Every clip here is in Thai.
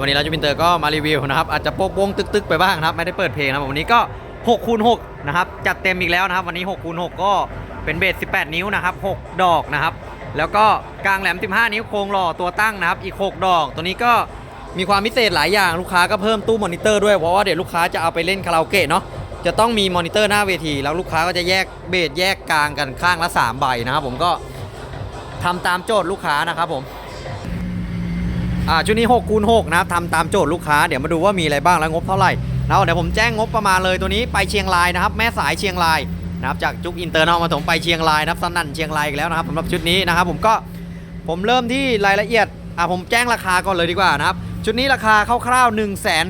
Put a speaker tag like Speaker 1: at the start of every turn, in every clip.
Speaker 1: วันนี้เราจูบินเตอร์ก็มารีวิวนะครับอาจจะโป๊กๆตึกๆไปบ้างนะครับไม่ได้เปิดเพลงนะครับวันนี้ก็6คูณ6นะครับจัดเต็มอีกแล้วนะครับ วันนี้6คูณ6ก็เป็นเบส18 นิ้วนะครับ6ดอกนะครับ แล้วก็กลางแหลม 15 นิ้วโครงหล่อตัวตั้งนะครับอีก 6 ดอก ตัวนี้ก็มีความพิเศษหลายอย่างลูกค้าก็เพิ่มตู้มอนิเตอร์ด้วยเพราะว่าเดี๋ยวลูกค้าจะเอาไปเล่นคาราโอเกะเนาะจะต้องมีมอนิเตอร์หน้าเวที แล้วลูกค้าก็จะแยกเบสแยกกลางกันข้างละสามใบนะครับผมก็ทำตามโจทย์ลูกค้านะครับผม อ่าชุดนี้6คูณ6นะครับทำตามโจทย์ลูกค้าเดี๋ยวมาดูว่ามีอะไรบ้างแล้วงบเท่าไหร่นะครับเดี๋ยวผมแจ้งงบประมาณเลยตัวนี้ไปเชียงรายนะครับ แม่สายเชียงรายนะครับจากจุกอินเตอร์นอมาถมไปเชียงรายนะครับสนั่นเชียงรายอีกแล้วนะครับสำหรับชุดนี้นะครับ ผมก็ผมเริ่มที่รายละเอียดอ่าผมแจ้งราคาก่อนเลยดีกว่านะครับชุดนี้ราคาคร่าวๆ 1 5 0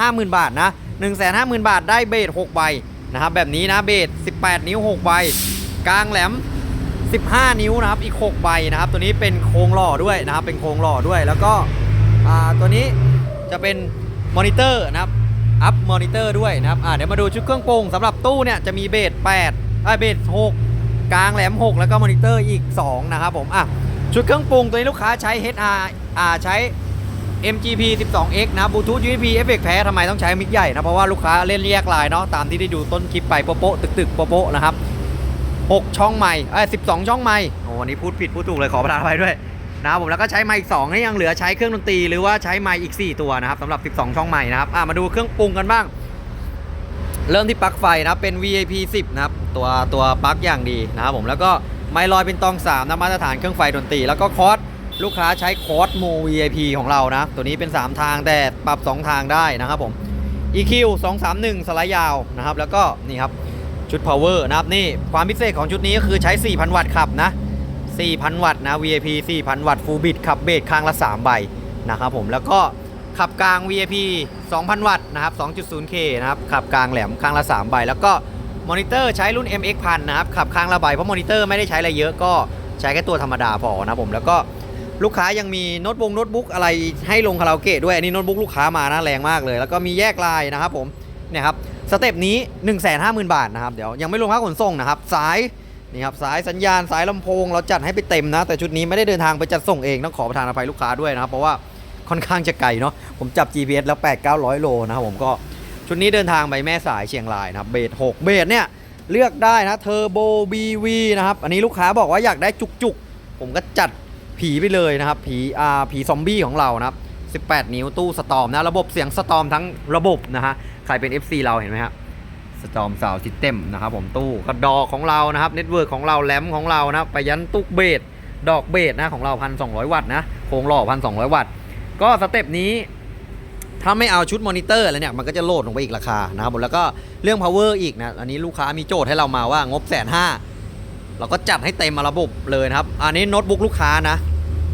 Speaker 1: 0 0 0 บาทนะ 1 5 0 0 0 0 บาทได้เบส6ใบนะครับแบบนี้นะเบส18 นิ้ว 6 ใบ กลางแหลม 15 นิ้วนะครับอีก 6 ใบนะครับ ตัวนี้เป็นโครงหล่อด้วยนะครับเป็นโครงหล่อด้วยแล้วก็ ตัวนี้จะเป็นมอนิเตอร์นะครับอัพมอนิเตอร์ด้วยนะครับเดี๋ยวมาดูชุดเครื่องปรุงสำหรับตู้เนี่ยจะมีเบส8อ่าเบส6กลางแหลม 6 แล้วก็มอนิเตอร์อีก 2 นะครับผมอะชุดเครื่องปรุงตัวนี้ลูกค้าใช้ HR อ่าใช้ MGP 12X นะบลูทูธ USB เอฟเฟกแพ้ทำไมต้องใช้มิกใหญ่นะ เพราะว่าลูกค้าเล่นแยกลายเนาะตามที่ได้ดูต้นคลิปไปโป๊ะตึกๆโป๊ะนะครับ 6 ช่องใหม่เอ้12 ช่องใหม่โอ้วันนี้พูดผิดพูดถูกเลยขอประทานอภัยด้วย นะครับผมแล้วก็ใช้ไมค์อีก2นี่ยังเหลือใช้เครื่องดนตรีหรือว่าใช้ไมค์อีก 4 ตัวนะครับสำหรับ 12 ช่องใหม่นะครับอะมาดูเครื่องปรุงกันบ้าง เริ่มที่ปลั๊กไฟนะครับเป็น VAP 10นะครับตัวตัวปลั๊กอย่างดีนะครับผมแล้วก็ไมค์ลอยเป็นตอง3นะมาตรฐานเครื่องไฟดนตรีแล้วก็คอร์สลูกค้าใช้คอร์สโม VAP ของเรานะ ตัวนี้เป็น 3 ทางแต่ปรับ 2 ทางได้นะครับผม EQ 231 สไลด์ยาวนะครับ แล้วก็นี่ครับ ชุด power นะครับ นี่ความพิเศษของชุดนี้ก็คือใช้ 4,000 วัตต์ขับนะ 4,000 วัตต์นะ VAP 4,000 วัตต์ full bit ขับเบสข้างละ3ใบนะครับผมแล้วก็ขับกลาง VAP 2,000 วัตต์นะครับ 2.0K นะครับขับกลางแหลมข้างละ3ใบแล้วก็มอนิเตอร์ใช้รุ่น MX 1000นะครับขับข้างละใบเพราะมอนิเตอร์ไม่ได้ใช้อะไรเยอะก็ใช้แค่ตัวธรรมดาพอนะผมแล้วก็ลูกค้ายังมีโน้ตบุ๊กโน้ตบุ๊กอะไรให้ลงคาราโอเกะด้วยอันนี้โน้ตบุ๊กลูกค้ามานะแรงมากเลย แล้วก็มีแยกลายนะครับผมเนี่ยครับสเต็ปนี้ 150,000 บาทนะครับเดี๋ยวยังไม่รวมค่าขนส่งนะครับสาย นี่ครับสายสัญญาณสายลำโพงเราจัดให้ไปเต็มนะ แต่ชุดนี้ไม่ได้เดินทางไปจัดส่งเองต้องขอประทานอภัยลูกค้าด้วยนะครับ เพราะว่าค่อนข้างจะไกลเนาะผมจับ GPS แล้ว 8 900 โลนะครับผมก็ชุดนี้เดินทางไปแม่สายเชียงรายนะครับเบส6เบสเนี่ยเลือกได้นะเทอร์โบ BV นะครับอันนี้ลูกค้าบอกว่าอยากได้จุกๆ ผมก็จัดผีไปเลยนะครับผีอ่าผีซอมบี้ของเรานะครับ18 นิ้วตู้สตอมนะระบบเสียงสตอมทั้งระบบนะฮะใครเป็น FC เราเห็นไหมครับ สตอมสาวซิสเต็มนะครับผมตู้กระดอกของเรานะครับเน็ตเวิร์กของเราแรมของเรานะครับไปยันตุกเบสดอกเบสนะของเราพันสองวัตต์นะโครงหล่อพันสองวัตต์ก็สเต็ปนี้ถ้าไม่เอาชุดมอนิเตอร์แล้วเนี่ยมันก็จะโหลดลงไปอีกราคานะครับผมแล้วก็เรื่อง power อีกนะอันนี้ลูกค้ามีโจทย์ให้เรามาว่างบแสนห้าเราก็จัดให้เต็มมาระบบเลยนะครับ อันนี้โน้ตบุ๊กลูกค้านะ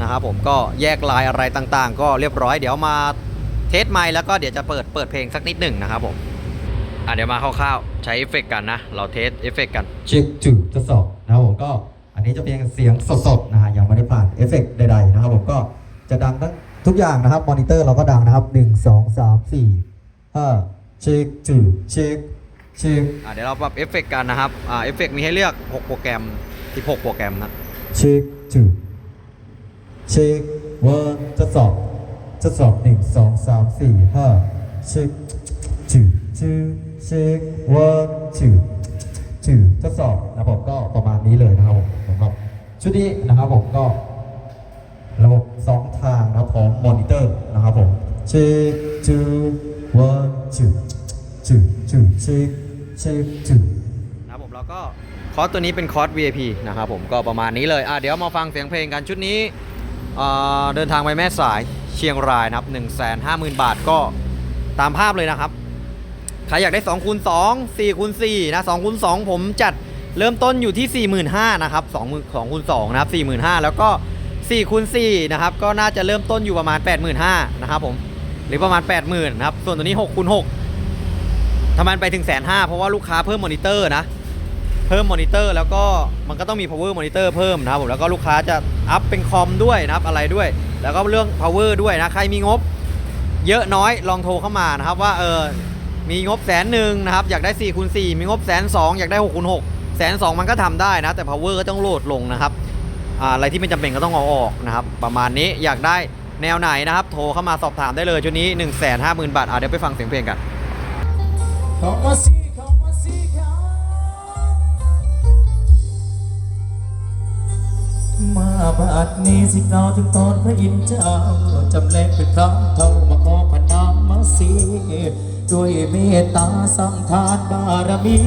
Speaker 1: นะครับผมก็แยกลายอะไรต่างๆ ก็เรียบร้อยเดี๋ยวมาเทสไมค์แล้วก็เดี๋ยวจะเปิดเปิดเพลงสักนิดหนึ่งนะครับผม อะเดี๋ยวมาคร่าวๆ ใช้เอฟเฟกต์กันนะ เราเทสเอฟเฟกต์กัน
Speaker 2: เช็คจุดทดสอบนะครับผมก็อันนี้จะเป็นเสียงสดๆนะฮะยังไม่ได้ผ่านเอฟเฟกต์ใดๆนะครับผมก็จะดังทั้งทุกอย่างนะครับมอนิเตอร์เราก็ดังนะครับ 1 2 3 4 5เช็คจุดเช็คเช็ค
Speaker 1: อะเดี๋ยวเราปรับเอฟเฟกต์กันนะครับอ่าเอฟเฟกต์มีให้เลือก 6 โปรแกรม 16 โปรแกรมนะ
Speaker 2: เช็คจุดเช็ควันทดสอบทดสอบ1 2 3 4 5เช็คจุดจุด เช็ควันจุดถือทดสอบนะครับผมก็ประมาณนี้เลยนะครับผมสำหรับชุดนี้นะครับผมก็ระบบสองทางนะครับพร้อมมอนิเตอร์นะครับผมเช็คจูวันจูจูจูเช็คเช็คจู
Speaker 1: นะครับผมแล้วก็คอร์สตัวนี้เป็นคอร์ส VIP นะครับผมก็ประมาณนี้เลยอะเดี๋ยวมาฟังเสียงเพลงกันชุดนี้เดินทางไปแม่สายเชียงรายนะครับ 1 5 0 0 0 0 บาทก็ตามภาพเลยนะครับ ครอยากได้2คูณ2 4คูณ4นะ2คูณ2ผมจัดเริ่มต้นอยู่ที่ 45,000นะครับ2 2คูณ2นะครับ45,000แล้วก็4คูณ4นะครับก็น่าจะเริ่มต้นอยู่ประมาณ 85,000นะครับผมหรือประมาณ 80,000นะครับส่วนตัวนี้6คูณ6ทำไมไปถึงแสนห้าเพราะว่าลูกค้าเพิ่มมอนิเตอร์นะเพิ่มมอนิเตอร์แล้วก็มันก็ต้องมี power monitor เพิ่มนะครับผมแล้วก็ลูกค้าจะอัพเป็นคอมด้วยนะครับอะไรด้วย แล้วก็เรื่อง power ด้วยนะใครมีงบ เยอะน้อยลองโทรเข้ามานะครับว่าเออ มีงบแสนหนึ่งนะครับ อยากได้4คูณ4มีงบแสนสองอยากได้6คูณ6แสนสองมันก็ทำได้นะ แต่ power ก็ต้องโหลดลงนะครับ อะไรที่ไม่จำเป็นก็ต้องเอาออกนะครับ ประมาณนี้อยากได้แนวไหนนะครับ โทรเข้ามาสอบถามได้เลยชุดนี้ 1 5 0 0 0 0 บาทอะเดี๋ยวไปฟังเสียงเพลงกัน
Speaker 3: มาบาดนี้สิกล่าวถึงตอนพระอินทร์เจ้าจำแรงเป็นครั้งเท่ามาขอ ด้วยเมตตาสังทานบารมี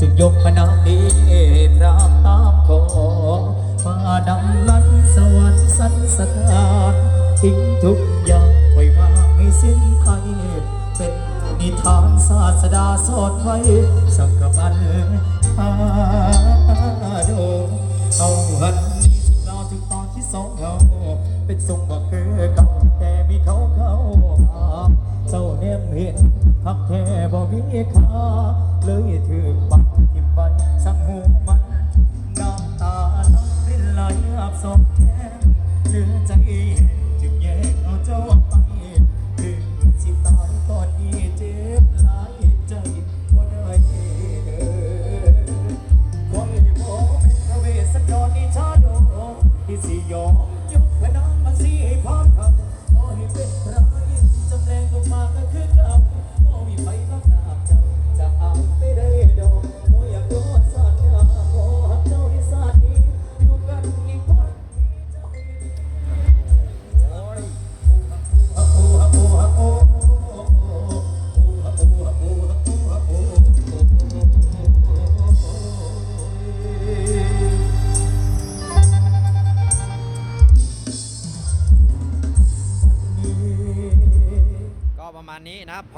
Speaker 3: จึงยกพนามนี้ตรามตามขอฟ้าดังลันสวรรค์สันสถานทิ้งทุกอย่างปล่อยวางให้สิ้นไปเป็นนิทานศาสดาสอนไว้สักกะบันอาโดเอาหันนี้สิกล่าถึงตอนที่สองเราเป็นทรงบอกเกอ พี่ขาเลย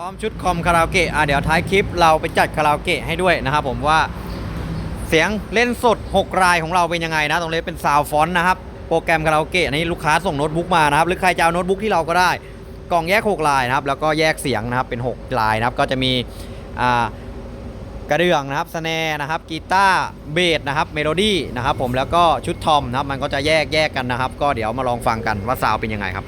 Speaker 3: พร้อม
Speaker 1: ชุดคอมคาราโอเกะอะเดี๋ยวท้ายคลิปเราไปจัดคาราโอเกะให้ด้วยนะครับผมว่าเสียงเล่นสด 6 รายของเราเป็นยังไงนะ ตรงนี้เป็นซาวฟอนต์นะครับ โปรแกรมคาราโอเกะนี้ลูกค้าส่งโน้ตบุ๊กมานะครับ หรือใครจะเอาโน้ตบุ๊กที่เราก็ได้ กล่องแยก 6 ลายนะครับ แล้วก็แยกเสียงนะครับ เป็น 6 ลายนะครับ ก็จะมีอ่ากระเดื่องนะครับสแนนะครับ กีตาร์ เบสนะครับ เมโลดี้นะครับผม แล้วก็ชุดทอมนะครับ มันก็จะแยกแยกกันนะครับ ก็เดี๋ยวมาลองฟังกันว่าซาวเป็นยังไงครับ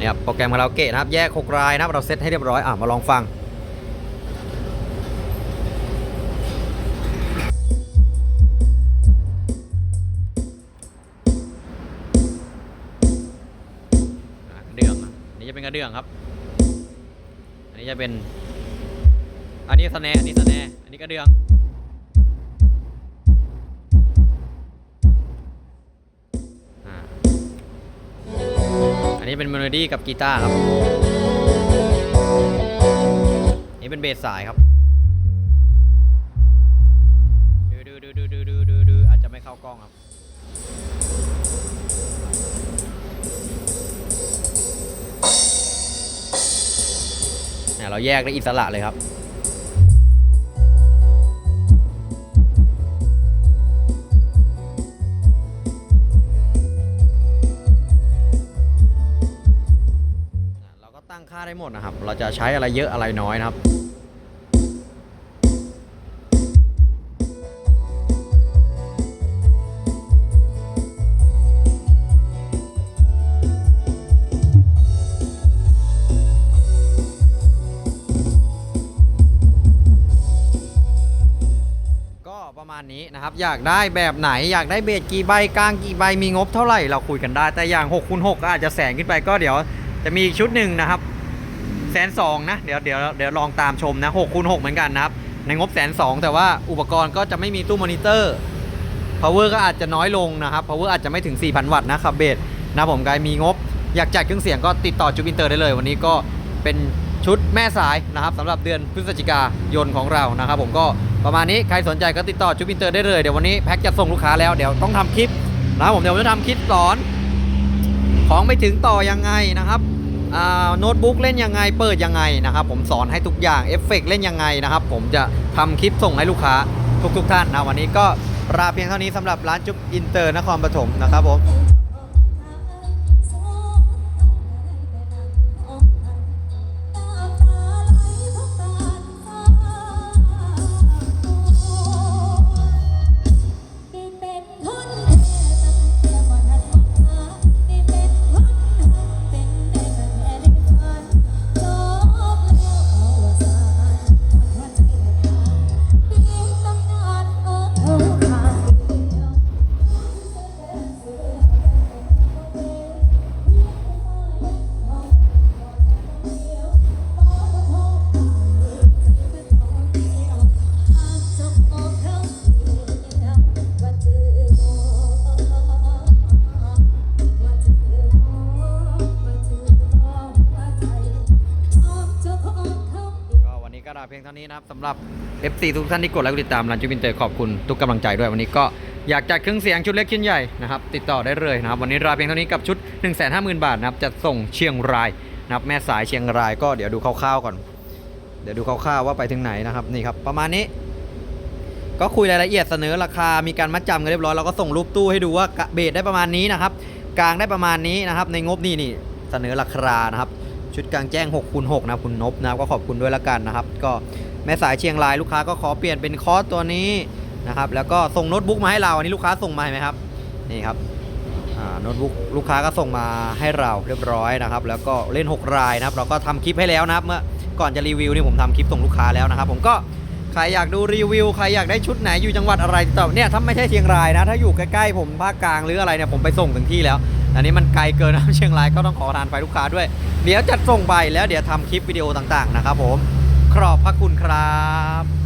Speaker 1: นี่ยครับโปรแกรมคาราโอเกะนะครับ แยก 6 รายนะครับ เราเซตให้เรียบร้อย อะ มาลองฟังอะกระเดื่องอันนี้จะเป็นกระเดื่องครับ อันนี้จะเป็น อันนี้สแนอันนี้สแนอันนี้กระเดื่อง นี้เป็นเมโลดี้กับกีตาร์ครับ นี่เป็นเบสสายครับ ดูดูดูดูดูดูดูอาจจะไม่เข้ากล้องครับเนี่ยเราแยกได้อิสระเลยครับ หมดนะครับ เราจะใช้อะไรเยอะอะไรน้อยนะครับก็ประมาณนี้นะครับอยากได้แบบไหนอยากได้เบสกี่ใบกลางกี่ใบมีงบเท่าไหร่เราคุยกันได้ แต่อย่าง6คูณ6ก็อาจจะแสนขึ้นไปก็เดี๋ยวจะมีอีกชุดหนึ่งนะครับ แสนสองนะเดี๋ยวเดี๋ยวเดี๋ยวลองตามชมนะ6คูณ6เหมือนกันนะครับ ในงบแสนสองแต่ว่าอุปกรณ์ก็จะไม่มีตู้มอนิเตอร์ power ก็อาจจะน้อยลงนะครับ power อาจจะไม่ถึง 4,000 วัตต์นะครับเบสนะผมกายมีงบ อยากจัดเครื่องเสียงก็ติดต่อจุบินเตอร์ได้เลย วันนี้ก็เป็นชุดแม่สายนะครับสำหรับเดือนพฤศจิกายนของเรานะครับ ผมก็ประมาณนี้ใครสนใจก็ติดต่อจุบินเตอร์ได้เลยเดี๋ยววันนี้แพ็คจะส่งลูกค้าแล้วเดี๋ยวต้องทำคลิปนะผมเดี๋ยวผมจะทำคลิปสอน ของไปถึงต่อยังไงนะครับ โน้ตบุ๊กเล่นยังไงเปิดยังไงนะครับผมสอนให้ทุกอย่างเอฟเฟกต์เล่นยังไงนะครับผมจะทำคลิปส่งให้ลูกค้าทุกๆท่านนะวันนี้ก็ลาเพียงเท่านี้สำหรับร้านจุ๊บอินเตอร์นครปฐมนะครับผม อนนี้นะครับสำหรับ FC ทุกท่านที่กดไลค์กดติดตามรันจูบินเตอร์ขอบคุณทุกกำลังใจด้วยวันนี้ก็อยากจัดเครื่องเสียงชุดเล็กชุดใหญ่นะครับติดต่อได้เลยนะครับวันนี้ราเพียงเท่านี้กับชุด 1 5 0 0 0 0 บาทนะครับจะส่งเชียงรายนะครับแม่สายเชียงรายก็เดี๋ยวดูคร่าวๆก่อน เดี๋ยวดูคร่าวๆว่าไปถึงไหนนะครับนี่ครับประมาณนี้ ก็คุยรายละเอียดเสนอราคามีการมัดจำกันเรียบร้อยเราก็ส่งรูปตู้ให้ดูว่าเบสได้ประมาณนี้นะครับกลางได้ประมาณนี้นะครับในงบนี่นี่เสนอราคานะครับ ชุดกลางแจ้ง6คูณ6นะคุณนบนะก็ขอบคุณด้วยละกันนะครับ ก็แม่สายเชียงรายลูกค้าก็ขอเปลี่ยนเป็นคอร์สตัวนี้นะครับ แล้วก็ส่งโน้ตบุ๊กมาให้เราอันนี้ลูกค้าส่งมาไหมครับนี่ครับโน้ตบุ๊กลูกค้าก็ส่งมาให้เราเรียบร้อยนะครับ แล้วก็เล่น 6 รายนะครับ เราก็ทำคลิปให้แล้วนะครับเมื่อก่อนจะรีวิวนี่ผมทำคลิปส่งลูกค้าแล้วนะครับ ผมก็ใครอยากดูรีวิวใครอยากได้ชุดไหนอยู่จังหวัดอะไรต่อเนี่ยถ้าไม่ใช่เชียงรายนะ ถ้าอยู่ใกล้ๆผมภาคกลางหรืออะไรเนี่ยผมไปส่งถึงที่แล้ว อันนี้มันไกลเกินนะเชียงรายก็ต้องขอทานไฟลูกค้าด้วย เดี๋ยวจัดส่งไปแล้วเดี๋ยวทำคลิปวิดีโอต่างๆนะครับผม ขอบพระคุณครับ